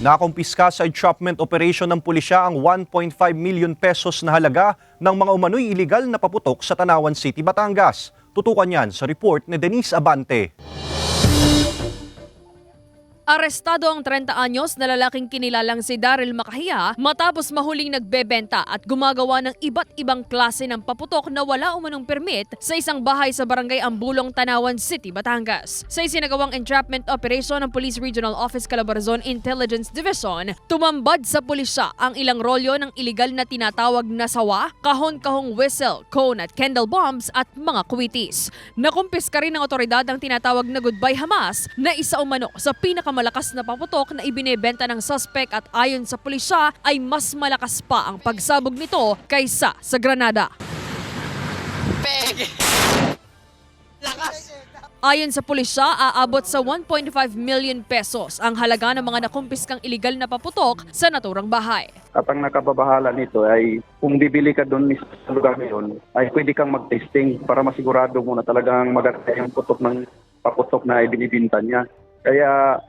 Nakumpiska sa entrapment operation ng pulisya ang 1.5 million pesos na halaga ng mga umano'y iligal na paputok sa Tanawan City, Batangas. Tutukan yan sa report ni Denise Abante. Arestado ang 30 anyos na lalaking kinilalang si Daryl Makahiya matapos mahuling nagbebenta at gumagawa ng iba't ibang klase ng paputok na wala umanong permit sa isang bahay sa barangay Ambulong, Tanawan City, Batangas. Sa isinagawang entrapment operation ng Police Regional Office Calabarzon Intelligence Division, tumambad sa pulisya ang ilang rolyo ng iligal na tinatawag na sawa, kahon-kahong whistle, cone at candle bombs at mga kuwitis. Nakumpiska rin ng otoridad ang tinatawag na Goodbye Hamas na isa umano sa pinakamalakas na paputok na ibinebenta ng suspect at ayon sa pulisya ay mas malakas pa ang pagsabog nito kaysa sa granada. Ayon sa pulisya, aabot sa 1.5 million pesos ang halaga ng mga nakumpiskang iligal na paputok sa naturang bahay. At ang nakababahala nito ay kung bibili ka doon mismo sa lugar na yun, ay pwede kang mag-testing para masigurado mo na talagang maganda yung putok ng paputok na ibinibinta niya. Kaya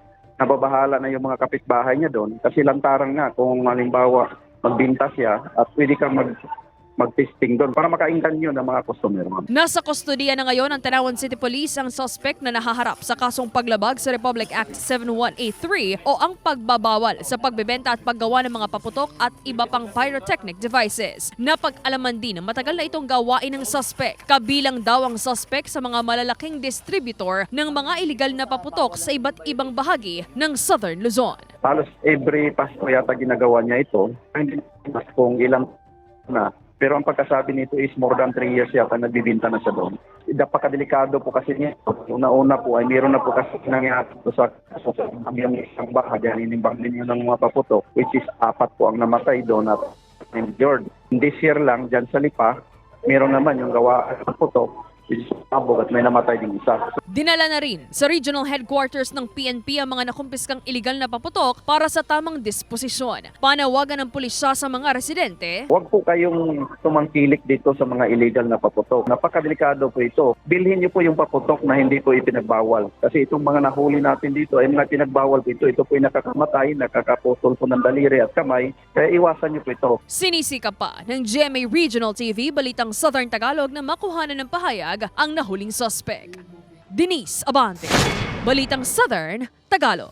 nababahala na yung mga kapitbahay niya doon kasi lantaran nga kung halimbawa magbinta siya at pwede kang mag mag-testing doon para makainggan yun ng mga customer. Nasa kustodiya na ngayon ng Tanawan City Police ang suspect na nahaharap sa kasong paglabag sa Republic Act 7183 o ang pagbabawal sa pagbebenta at paggawa ng mga paputok at iba pang pyrotechnic devices. Napag-alaman din na matagal na itong gawain ng suspect. Kabilang daw ang suspect sa mga malalaking distributor ng mga iligal na paputok sa iba't ibang bahagi ng Southern Luzon. Halos every Pasko yata ginagawa niya ito. Hindi mas kung ilang na. Pero ang pagkasabi nito is more than 3 years yata nagbibinta na siya doon. Napakadelikado po kasi niya. Una-una po ay meron na po kasi nangyari sa yung isang baha dyan inimbang din yun ng mga paputok which is apat po ang namatay doon at injured. This year lang dyan sa Lipa, meron naman yung gawa ng putok which is abog at may namatay din isa. Dinala na rin sa regional headquarters ng PNP ang mga nakumpiskang iligal na paputok para sa tamang disposisyon. Panawagan ng pulisya sa mga residente, Huwag po kayong tumangkilik dito sa mga illegal na paputok. Napakadelikado po ito. Bilhin niyo po yung paputok na hindi po ipinagbawal. Kasi itong mga nahuli natin dito ay mga pinagbawal po ito. Ito po yung nakakamatay, nakakaputol po ng daliri at kamay. Kaya iwasan niyo po ito. Sinisika pa ng GMA Regional TV Balitang Southern Tagalog na makuhanan ng pahayag ang nahuling suspect. Denise Abante, Balitang Southern Tagalog.